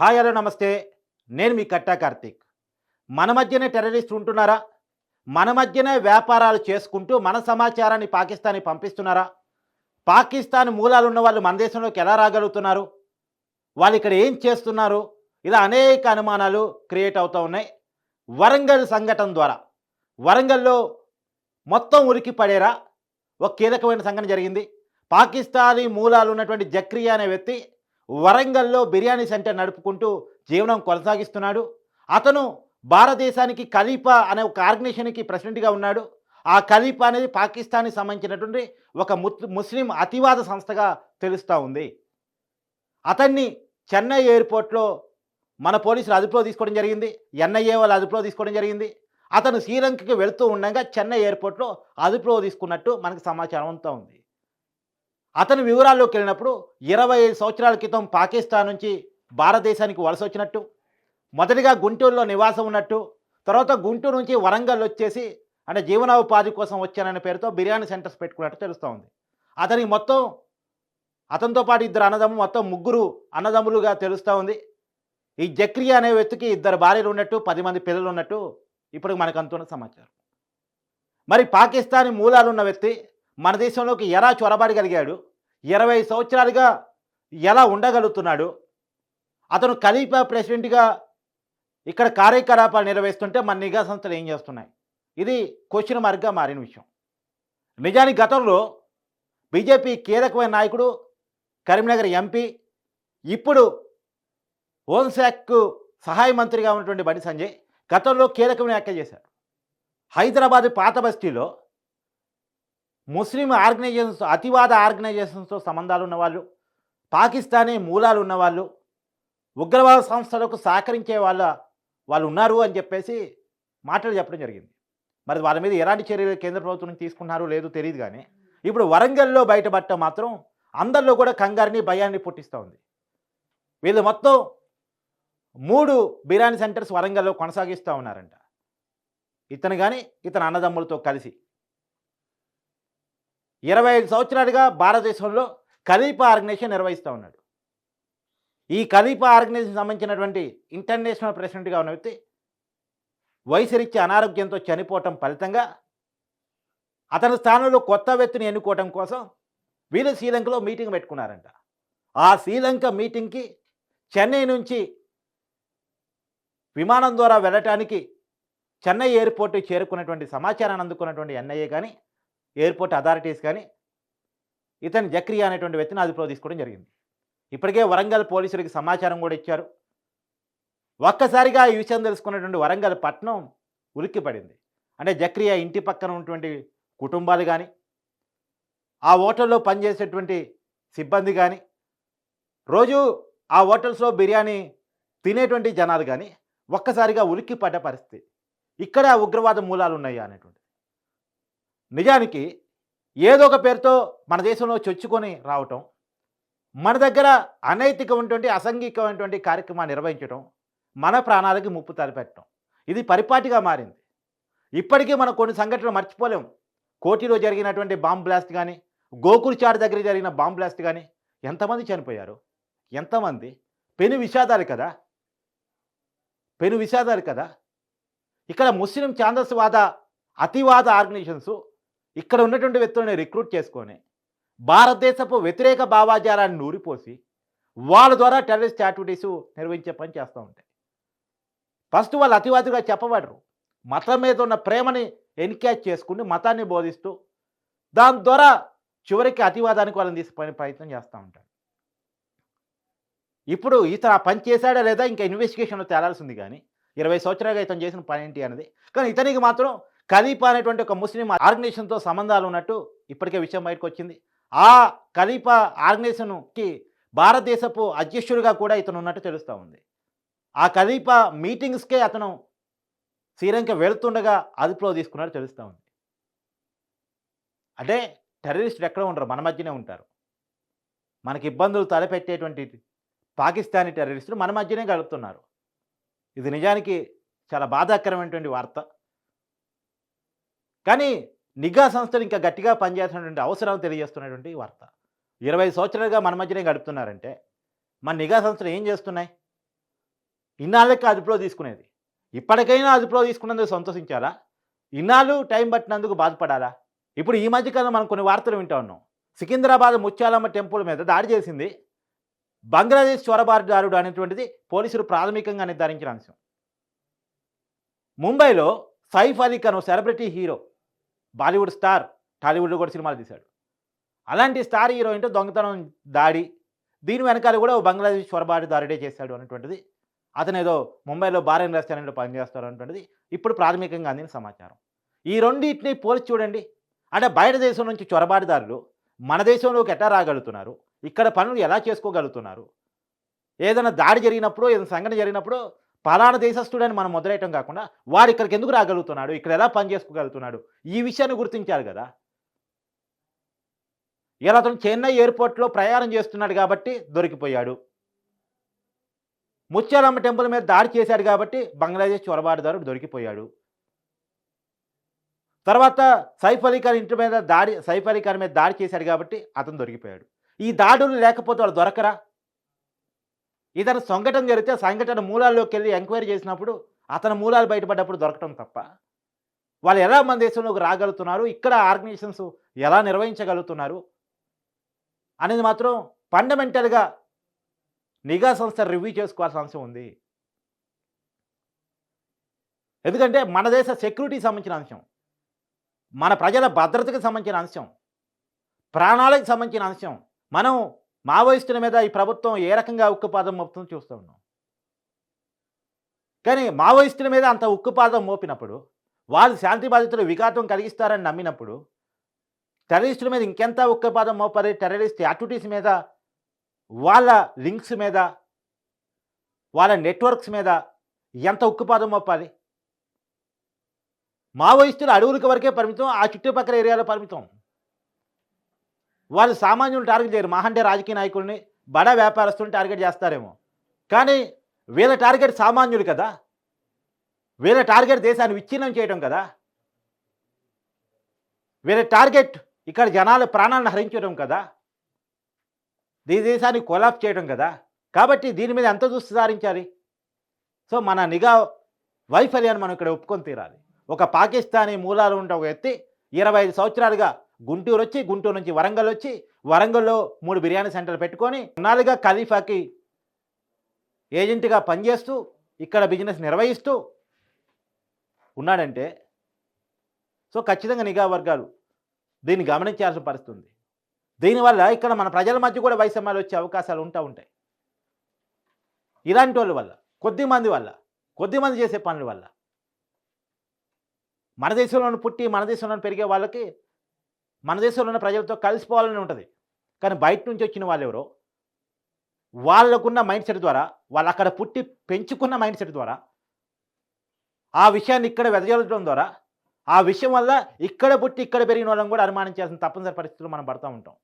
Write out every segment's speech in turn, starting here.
Hi hello నమస్తే. నేను మీ కట్టా కార్తీక్. మన మధ్యనే టెర్రరిస్ట్ ఉంటున్నారా? మన మధ్యనే వ్యాపారాలు చేసుకుంటూ మన సమాచారాన్ని పాకిస్తాన్కి పంపిస్తున్నారా? పాకిస్తాన్ మూలాలు ఉన్న వాళ్ళు మన దేశంలోకి ఎలా రాగలుగుతున్నారు? వాళ్ళు ఇక్కడ ఏం చేస్తున్నారు? ఇలా అనేక అనుమానాలు క్రియేట్ అవుతూ ఉన్నాయి. వరంగల్ సంఘటన ద్వారా. వరంగల్లో మొత్తం ఉరికి పడేరా? ఒక కీలకమైన సంఘటన జరిగింది. పాకిస్తానీ మూలాలు ఉన్నటువంటి జక్రియా అనే వ్యక్తి వరంగల్లో బిర్యానీ సెంటర్ నడుపుకుంటూ జీవనం కొనసాగిస్తున్నాడు. అతను భారతదేశానికి ఖలీఫా అనే ఒక ఆర్గనైజేషన్కి ప్రెసిడెంట్గా ఉన్నాడు. ఆ ఖలీఫా అనేది పాకిస్తాన్కి సంబంధించినటువంటి ఒక ముస్లిం అతివాద సంస్థగా తెలుస్తూ ఉంది. అతన్ని చెన్నై ఎయిర్పోర్ట్లో మన పోలీసులు అదుపులో తీసుకోవడం జరిగింది. ఎన్ఐఏ వాళ్ళు అదుపులో తీసుకోవడం జరిగింది. అతను శ్రీలంకకి వెళుతూ ఉండగా చెన్నై ఎయిర్పోర్ట్లో అదుపులో తీసుకున్నట్టు మనకు సమాచారం అంతా ఉంది. అతని వివరాల్లోకి వెళ్ళినప్పుడు ఇరవై ఐదు సంవత్సరాల క్రితం పాకిస్తాన్ నుంచి భారతదేశానికి వలస వచ్చినట్టు మొదటిగా గుంటూరులో నివాసం ఉన్నట్టు తర్వాత గుంటూరు నుంచి వరంగల్ వచ్చేసి అంటే జీవనోపాధి కోసం వచ్చాననే పేరుతో బిర్యానీ సెంటర్స్ పెట్టుకున్నట్టు తెలుస్తూ ఉంది. అతనికి మొత్తం అతనితో పాటు ఇద్దరు అన్నదమ్ములు మొత్తం ముగ్గురు అన్నదమ్ములుగా తెలుస్తూ ఉంది. ఈ జక్రియా అనే వ్యక్తికి ఇద్దరు భార్యలు ఉన్నట్టు పది మంది పిల్లలు ఉన్నట్టు ఇప్పుడు మనకు అంతున్న సమాచారం. మరి పాకిస్తానీ మూలాలు ఉన్న వ్యక్తి మన దేశంలోకి ఎలా చొరబడగలిగాడు ఇరవై సంవత్సరాలుగా ఎలా ఉండగలుగుతున్నాడు? అతను ఖలీఫా ప్రెసిడెంట్గా ఇక్కడ కార్యకలాపాలు నిర్వహిస్తుంటే మన నిఘా సంస్థలు ఏం చేస్తున్నాయి? ఇది క్వశ్చన్ మార్క్గా మారిన విషయం. నిజానికి గతంలో బీజేపీ కీలకమైన నాయకుడు కరీంనగర్ ఎంపీ ఇప్పుడు హోంశాఖకు సహాయ మంత్రిగా ఉన్నటువంటి బండి సంజయ్ గతంలో కీలకమైన వ్యాఖ్య చేశారు హైదరాబాద్ పాత బస్తీలో ముస్లిం ఆర్గనైజేషన్స్ అతివాద ఆర్గనైజేషన్స్తో సంబంధాలు ఉన్నవాళ్ళు పాకిస్తానీ మూలాలు ఉన్నవాళ్ళు ఉగ్రవాద సంస్థలకు సహకరించే వాళ్ళ వాళ్ళు ఉన్నారు అని చెప్పేసి మాటలు చెప్పడం జరిగింది. మరి వాళ్ళ మీద ఎలాంటి చర్యలు కేంద్ర ప్రభుత్వం తీసుకున్నారో లేదో తెలియదు కానీ ఇప్పుడు వరంగల్లో బయటపడటం మాత్రం అందరిలో కూడా కంగారిని భయాన్ని పుట్టిస్తూ ఉంది. వీళ్ళు మొత్తం మూడు బిర్యానీ సెంటర్స్ వరంగల్లో కొనసాగిస్తూ ఉన్నారంట. ఇతను కానీ ఇతని అన్నదమ్ములతో కలిసి ఇరవై ఐదు సంవత్సరాలుగా భారతదేశంలో ఖలీఫా ఆర్గనైజేషన్ నిర్వహిస్తూ ఉన్నాడు. ఈ ఖలీఫా ఆర్గనైజేషన్ సంబంధించినటువంటి ఇంటర్నేషనల్ ప్రెసిడెంట్గా ఉన్న వ్యక్తి వయసురీత్యా అనారోగ్యంతో చనిపోవటం ఫలితంగా అతని స్థానంలో కొత్త వ్యక్తిని ఎన్నుకోవటం కోసం వీళ్ళు శ్రీలంకలో మీటింగ్ పెట్టుకున్నారంట. ఆ శ్రీలంక మీటింగ్కి చెన్నై నుంచి విమానం ద్వారా వెళ్ళటానికి చెన్నై ఎయిర్పోర్ట్కి చేరుకున్నటువంటి సమాచారాన్ని అందుకున్నటువంటి ఎన్ఐఏ కానీ ఎయిర్పోర్ట్ అథారిటీస్ కానీ ఇతని జక్రియా అనేటువంటి వ్యక్తిని అదుపులో తీసుకోవడం జరిగింది. ఇప్పటికే వరంగల్ పోలీసులకి సమాచారం కూడా ఇచ్చారు. ఒక్కసారిగా ఈ విషయం తెలుసుకున్నటువంటి వరంగల్ పట్టణం ఉలిక్కి పడింది అంటే జక్రియా ఇంటి పక్కన ఉన్నటువంటి కుటుంబాలు కానీ ఆ హోటల్లో పనిచేసేటువంటి సిబ్బంది కానీ రోజు ఆ హోటల్స్లో బిర్యానీ తినేటువంటి జనాలు కానీ ఒక్కసారిగా ఉలిక్కి పడ్డ పరిస్థితి. ఇక్కడ ఉగ్రవాద మూలాలు ఉన్నాయి అనేటువంటి. నిజానికి ఏదో ఒక పేరుతో మన దేశంలో చొచ్చుకొని రావటం మన దగ్గర అనైతికమైనటువంటి అసంఘికమైనటువంటి కార్యక్రమాన్ని నిర్వహించడం మన ప్రాణాలకి ముప్పు తలపెట్టడం ఇది పరిపాటిగా మారింది. ఇప్పటికీ మనం కొన్ని సంఘటనలు మర్చిపోలేం. కోటిలో జరిగినటువంటి బాంబ్ బ్లాస్ట్ కానీ గోకుల్ చాట్ దగ్గర జరిగిన బాంబ్ బ్లాస్ట్ కానీ ఎంతమంది చనిపోయారు? ఎంతమంది? పెను విషాదాలు కదా? పెను విషాదాలు కదా? ఇక్కడ ముస్లిం ఛాందస్వాద అతివాద ఆర్గనైజేషన్స్ ఇక్కడ ఉన్నటువంటి వ్యక్తులని రిక్రూట్ చేసుకొని భారతదేశపు వ్యతిరేక భావాజాలాన్ని నూరిపోసి వాళ్ళ ద్వారా టెర్రరిస్ట్ యాక్టివిటీస్ నిర్వహించే పని చేస్తూ ఉంటాయి. ఫస్ట్ వాళ్ళు అతివాదులుగా చెప్పబడరు. మతం మీద ఉన్న ప్రేమని ఎన్కేజ్ చేసుకుని మతాన్ని బోధిస్తూ దాని ద్వారా చివరికి అతివాదానికి వాళ్ళని తీసుకునే ప్రయత్నం చేస్తూ ఉంటారు. ఇప్పుడు ఇతను ఆ పని చేశాడా లేదా ఇంకా ఇన్వెస్టిగేషన్లో తేలాల్సింది కానీ ఇరవై సంవత్సరాలుగా ఇతను చేసిన పని ఏంటి అనేది కానీ ఇతనికి మాత్రం ఖలీఫా అనేటువంటి ఒక ముస్లిం ఆర్గనైజేషన్తో సంబంధాలు ఉన్నట్టు ఇప్పటికే విషయం బయటకు వచ్చింది ఆ ఖలీఫా ఆర్గనైజేషన్కి భారతదేశపు అధ్యక్షుడిగా కూడా ఇతను ఉన్నట్టు తెలుస్తూ ఉంది. ఆ ఖలీఫా మీటింగ్స్కే అతను శ్రీలంక వెళుతుండగా అదుపులో తీసుకున్నట్టు తెలుస్తూ ఉంది. అంటే టెర్రరిస్టులు ఎక్కడ ఉండరు మన మధ్యనే ఉంటారు. మనకి ఇబ్బందులు తలపెట్టేటువంటి పాకిస్తానీ టెర్రరిస్టులు మన మధ్యనే గడుపుతున్నారు. ఇది నిజానికి చాలా బాధాకరమైనటువంటి వార్త. కానీ నిఘా సంస్థలు ఇంకా గట్టిగా పనిచేస్తున్నటువంటి అవసరం తెలియజేస్తున్నటువంటి వార్త. ఇరవై సంవత్సరాలుగా మన మధ్యనే గడుపుతున్నారంటే మన నిఘా సంస్థలు ఏం చేస్తున్నాయి? ఇన్నాళ్ళకి అదుపులో తీసుకునేది. ఇప్పటికైనా అదుపులో తీసుకున్నందుకు సంతోషించాలా? ఇన్నాళ్ళు టైం పట్టినందుకు బాధపడాలా? ఇప్పుడు ఈ మధ్యకాలం మనం కొన్ని వార్తలు వింటా ఉన్నాం. సికింద్రాబాద్ ముత్యాలమ్మ టెంపుల్ మీద దాడి చేసింది. బంగ్లాదేశ్ చొరబాటుదారుడు అనేటువంటిది పోలీసులు ప్రాథమికంగా నిర్ధారించిన అంశం. ముంబైలో Saif Ali Khan celebrity hero Bollywood star టాలీవుడ్లో కూడా సినిమాలు తీశాడు. అలాంటి స్టార్ హీరోయిన్తో దొంగతనం దాడి దీని వెనకాల కూడా ఓ బంగ్లాదేశ్ చొరబాటుదారుడే చేశాడు అనేటువంటిది అతను ఏదో ముంబైలో బారెన్ రెస్టారెంట్లో పనిచేస్తాడు అనేటువంటిది ఇప్పుడు ప్రాథమికంగా అందిన సమాచారం. ఈ రెండింటిని పోల్చి చూడండి. అంటే బయట దేశం నుంచి చొరబాటుదారులు మన దేశంలోకి ఎట్లా రాగలుగుతున్నారు? ఇక్కడ పనులు ఎలా చేసుకోగలుగుతున్నారు? ఏదైనా దాడి జరిగినప్పుడు ఏదైనా సంఘటన జరిగినప్పుడు పలానా దేశస్తుడని మనం మొదలయటం కాకుండా వాడు ఇక్కడికి ఎందుకు రాగలుగుతున్నాడు? ఇక్కడ ఎలా పని చేసుకోగలుగుతున్నాడు? ఈ విషయాన్ని గుర్తించాలి కదా. ఇలా అతను చెన్నై ఎయిర్పోర్ట్లో ప్రయాణం చేస్తున్నాడు కాబట్టి దొరికిపోయాడు. ముత్యాలమ్మ టెంపుల్ మీద దాడి చేశాడు కాబట్టి బంగ్లాదేశ్ చొరబాటుదారుడు దొరికిపోయాడు. తర్వాత సైఫ్ అలీ ఖాన్ ఇంటి మీద దాడి సైఫ్ అలీ ఖాన్ మీద దాడి చేశాడు కాబట్టి అతను దొరికిపోయాడు. ఈ దాడులు లేకపోతే వాళ్ళు దొరకరా? ఇతను సంఘటన జరిగితే సంఘటన మూలాల్లోకి వెళ్ళి ఎంక్వైరీ చేసినప్పుడు అతని మూలాలు బయటపడ్డప్పుడు దొరకటం తప్ప. వాళ్ళు ఎలా మన దేశంలోకి రాగలుగుతున్నారు? ఇక్కడ ఆర్గనైజేషన్స్ ఎలా నిర్వహించగలుగుతున్నారు? అనేది మాత్రం ఫండమెంటల్గా నిఘా సంస్థ రివ్యూ చేసుకోవాల్సిన అంశం ఉంది. ఎందుకంటే మన దేశ సెక్యూరిటీకి సంబంధించిన అంశం. మన ప్రజల భద్రతకి సంబంధించిన అంశం. ప్రాణాలకు సంబంధించిన అంశం. మనం మావోయిస్టుల మీద ఈ ప్రభుత్వం ఏ రకంగా ఉక్కుపాదం మోపుతుందో చూస్తూ ఉన్నాం. కానీ మావోయిస్టుల మీద అంత ఉక్కుపాదం మోపినప్పుడు వాళ్ళు శాంతి బాధితులు విఘాతం కలిగిస్తారని నమ్మినప్పుడు టెర్రరిస్టుల మీద ఇంకెంత ఉక్కుపాదం మోపాలి? టెర్రరిస్ట్ యాక్టివిటీస్ మీద వాళ్ళ లింక్స్ మీద వాళ్ళ నెట్వర్క్స్ మీద ఎంత ఉక్కుపాదం మోపాలి? మావోయిస్టులు అడవులకు వరకే పరిమితం ఆ చుట్టుపక్కల ఏరియాలో పరిమితం. వాళ్ళు సామాన్యులు టార్గెట్ చేయరు. మహండే రాజకీయ నాయకుల్ని బడా వ్యాపారస్తుల్ని టార్గెట్ చేస్తారేమో. కానీ వీళ్ళ టార్గెట్ సామాన్యులు కదా. వీళ్ళ టార్గెట్ దేశాన్ని విచ్ఛిన్నం చేయడం కదా. వీళ్ళ టార్గెట్ ఇక్కడ జనాల ప్రాణాలను హరించడం కదా. ఈ దేశాన్ని కొలాప్ చేయడం కదా. కాబట్టి దీని మీద ఎంత దృష్టి సారించాలి? సో మన నిఘా వైఫల్యాన్ని మనం ఇక్కడ ఒప్పుకొని తీరాలి. ఒక పాకిస్తానీ మూలాలు ఉంటే ఒక ఎత్తి ఇరవై ఐదు సంవత్సరాలుగా గుంటూరు వచ్చి గుంటూరు నుంచి వరంగల్ వచ్చి వరంగల్లో మూడు బిర్యానీ సెంటర్లు పెట్టుకొని నాలుగా ఖలీఫాకి ఏజెంట్గా పనిచేస్తూ ఇక్కడ బిజినెస్ నిర్వహిస్తూ ఉన్నాడంటే సో ఖచ్చితంగా నిఘా వర్గాలు దీన్ని గమనించాల్సిన పరిస్థితి ఉంది దీనివల్ల ఇక్కడ మన ప్రజల మధ్య కూడా వైషమ్యాలు వచ్చే అవకాశాలు ఉంటా ఉంటాయి. ఇలాంటి వాళ్ళ వల్ల కొద్ది మంది వల్ల కొద్ది మంది చేసే పనుల వల్ల మన దేశంలోనూ పుట్టి మన దేశంలోనూ పెరిగే వాళ్ళకి మన దేశంలో ఉన్న ప్రజలతో కలిసిపోవాలని ఉంటుంది. కానీ బయట నుంచి వచ్చిన వాళ్ళు ఎవరో వాళ్ళకున్న మైండ్ సెట్ ద్వారా వాళ్ళు అక్కడ పుట్టి పెంచుకున్న మైండ్ సెట్ ద్వారా ఆ విషయాన్ని ఇక్కడ వెదజల్లడం ద్వారా ఆ విషయం వల్ల ఇక్కడ పుట్టి ఇక్కడ పెరిగిన వాళ్ళని కూడా అనుమానించాల్సిన తప్పనిసరి పరిస్థితులు మనం పడుతూ ఉంటాం.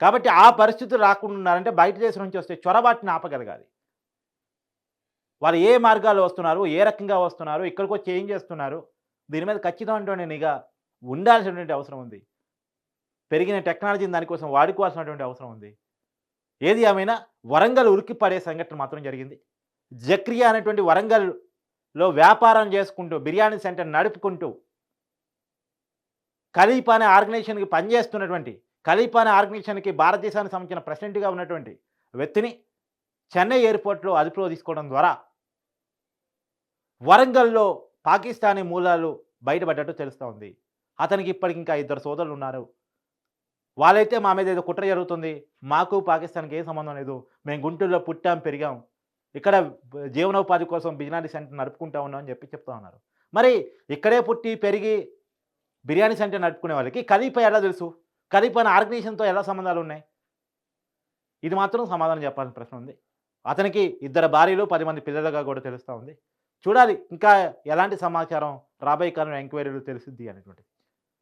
కాబట్టి ఆ పరిస్థితులు రాకుండా ఉన్నారంటే బయట దేశం నుంచి వస్తే చొరబాటుని ఆపగలగాలి. వాళ్ళు ఏ మార్గాల్లో వస్తున్నారు ఏ రకంగా వస్తున్నారు ఇక్కడికి వచ్చి ఏం చేస్తున్నారు దీని మీద ఖచ్చితమైనటువంటి నిఘా ఉండాల్సినటువంటి అవసరం ఉంది. పెరిగిన టెక్నాలజీని దానికోసం వాడుకోవాల్సినటువంటి అవసరం ఉంది. ఏది ఏమైనా వరంగల్ ఉరికి పడే సంఘటన మాత్రం జరిగింది. జక్రియా అనేటువంటి వరంగల్లో వ్యాపారం చేసుకుంటూ బిర్యానీ సెంటర్ నడుపుకుంటూ ఖలీఫ్ అనే ఆర్గనైజేషన్కి పనిచేస్తున్నటువంటి ఖలీఫ్ అనే ఆర్గనైజేషన్కి భారతదేశానికి సంబంధించిన ప్రెసిడెంట్గా ఉన్నటువంటి వ్యక్తిని చెన్నై ఎయిర్పోర్ట్లో అదుపులో తీసుకోవడం ద్వారా వరంగల్లో పాకిస్తానీ మూలాలు బయటపడ్డట్టు తెలుస్తూ ఉంది. అతనికి ఇప్పటికి ఇంకా ఇద్దరు సోదరులు ఉన్నారు. వాళ్ళైతే మా మీద ఏదో కుట్ర జరుగుతుంది. మాకు పాకిస్తాన్కి ఏ సంబంధం లేదు. మేము గుంటూరులో పుట్టాం పెరిగాం. ఇక్కడ జీవనోపాధి కోసం బిజినెస్ సెంటర్ నడుపుకుంటా ఉన్నాం అని చెప్పి చెప్తా ఉన్నారు. మరి ఇక్కడే పుట్టి పెరిగి బిర్యానీ సెంటర్ నడుపుకునే వాళ్ళకి ఖలీఫా ఎలా తెలుసు? ఖలీఫా అనే ఆర్గనైజేషన్తో ఎలా సంబంధాలు ఉన్నాయి? ఇది మాత్రం సమాధానం చెప్పాల్సిన ప్రశ్న ఉంది. అతనికి ఇద్దరు భార్యలు పది మంది పిల్లలుగా కూడా తెలుస్తూ ఉంది. చూడాలి ఇంకా ఎలాంటి సమాచారం రాబోయే కాలంలో ఎంక్వైరీలు తెలిసిద్ది అనేటువంటిది.